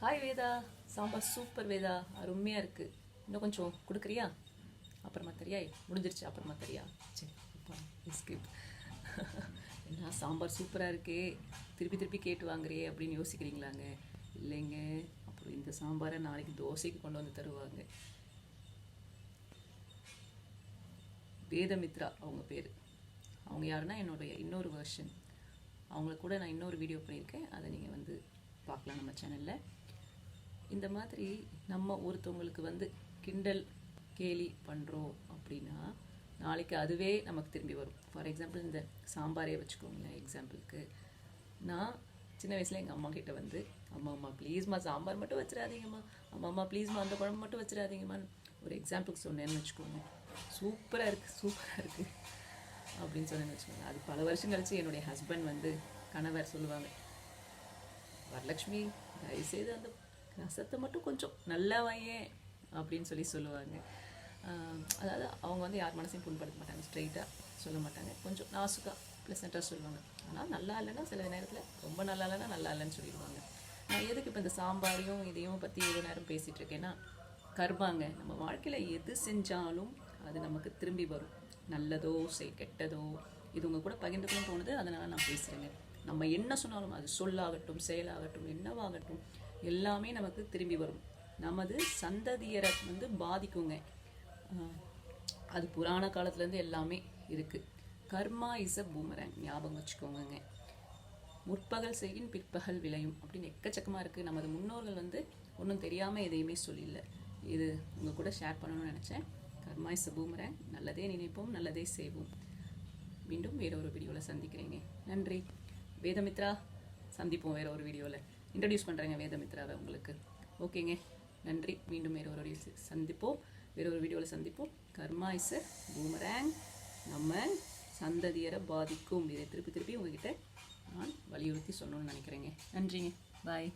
Hi Veda sambar super Veda அருமையாக இருக்குது இன்னும் கொஞ்சம் கொடுக்குறியா? அப்புறமா தெரியா? முடிஞ்சிருச்சு அப்புறமா தெரியா? சரி ஸ்கிப் என்ன சாம்பார் சூப்பராக இருக்கே. திருப்பி திருப்பி கேட்டு வாங்குறியே அப்படின்னு யோசிக்கிறீங்களாங்க? இல்லைங்க. அப்புறம் இந்த சாம்பாரை நாளைக்கு தோசைக்கு கொண்டு வந்து தருவாங்க. வேதமித்ரா அவங்க பேர். அவங்க யாருன்னா என்னுடைய இன்னொரு வெர்ஷன் அவங்கள கூட நான் இன்னொரு வீடியோ பண்ணியிருக்கேன். அதை நீங்கள் வந்து பார்க்கலாம் நம்ம சேனலில் இந்த மாதிரி நம்ம ஒருத்தவங்களுக்கு வந்து கிண்டல் கேலி பண்ணுறோம் அப்படின்னா நாளைக்கு அதுவே நமக்கு திரும்பி வரும். ஃபார் எக்ஸாம்பிள் இந்த சாம்பாரே வச்சுக்கோங்களேன் எக்ஸாம்பிளுக்கு நான் சின்ன வயசில் எங்கள் அம்மா கிட்ட வந்து அம்மா அம்மா ப்ளீஸ்மா சாம்பார் மட்டும் வச்சிடாதீங்கம்மா. அம்மா அம்மா ப்ளீஸ்மா அந்த குழம்பு மட்டும் வச்சிடாதீங்கம்மான்னு ஒரு எக்ஸாம்பிளுக்கு சொன்னேன்னு வச்சுக்கோங்க. சூப்பராக இருக்குது சூப்பராக இருக்குது அப்படின்னு சொன்னேன்னு வச்சுக்கோங்க. அது பல வருஷம் கழிச்சு என்னுடைய ஹஸ்பண்ட் வந்து கணவர் சொல்லுவாங்க வரலட்சுமி தயவுசெய்து அந்த ரசத்தை மட்டும் கொஞ்சம் நல்லா வையேன் அப்படின்னு சொல்லி சொல்லுவாங்க. அதாவது அவங்க வந்து யார் மனசையும் புண்படுத்த மாட்டாங்க ஸ்ட்ரெயிட்டாக சொல்ல மாட்டாங்க. கொஞ்சம் நாசுக்காக ப்ளசண்ட்டாக சொல்லுவாங்க. ஆனால் நல்லா இல்லைன்னா சில நேரத்தில் ரொம்ப நல்லா இல்லைன்னா நல்லா இல்லைன்னு சொல்லிடுவாங்க. நான் எதுக்கு இப்போ இந்த சாம்பாரையும் இதையும் பற்றி இவ்வளோ நேரம் பேசிகிட்டு இருக்கேன்னா கர்மாங்க நம்ம வாழ்க்கையில் எது செஞ்சாலும் அது நமக்கு திரும்பி வரும். நல்லதோ சரி கெட்டதோ இது உங்கள் கூட பகிர்ந்துக்கணும்னு தோணுது அதனால் நான் பேசுகிறேங்க நம்ம என்ன சொன்னாலும் அது சொல்லாகட்டும் செயலாகட்டும் என்னவாகட்டும் எல்லாமே நமக்கு திரும்பி வரும். நமது சந்ததியரை வந்து பாதிக்குங்க. அது புராண காலத்துலேருந்து எல்லாமே இருக்குது கர்மா இஸ் அ பூமரங் ஞாபகம் வச்சுக்கோங்கங்க. முற்பகல் செய்யும் பிற்பகல் விளையும் அப்படின்னு எக்கச்சக்கமாக இருக்குது நமது முன்னோர்கள் வந்து ஒன்றும் தெரியாமல் எதையுமே சொல்லிடல இது உங்கள் கூட ஷேர் பண்ணணும்னு நினச்சேன். கர்மா இஸ் அ பூமரங் நல்லதே நினைப்போம் நல்லதே செய்வோம். மீண்டும் வேற ஒரு வீடியோவில் சந்திக்கிறேங்க. நன்றி. வேதமித்ரா சந்திப்போம் வேற ஒரு வீடியோவில் இன்ட்ரடியூஸ் பண்ணுறேங்க வேதமித்ராவை உங்களுக்கு. ஓகேங்க. நன்றி. மீண்டும் வேறு ஒரு வீடியோ சந்திப்போம். வேற ஒரு வீடியோவில் சந்திப்போம். கர்மா இஸ் பூமரேங் நம்ம சந்ததியரை பாதிக்கும். இதை திருப்பி திருப்பி உங்ககிட்ட நான் வலியுறுத்தி சொல்லணும்னு நினைக்கிறேங்க. நன்றிங்க. பாய்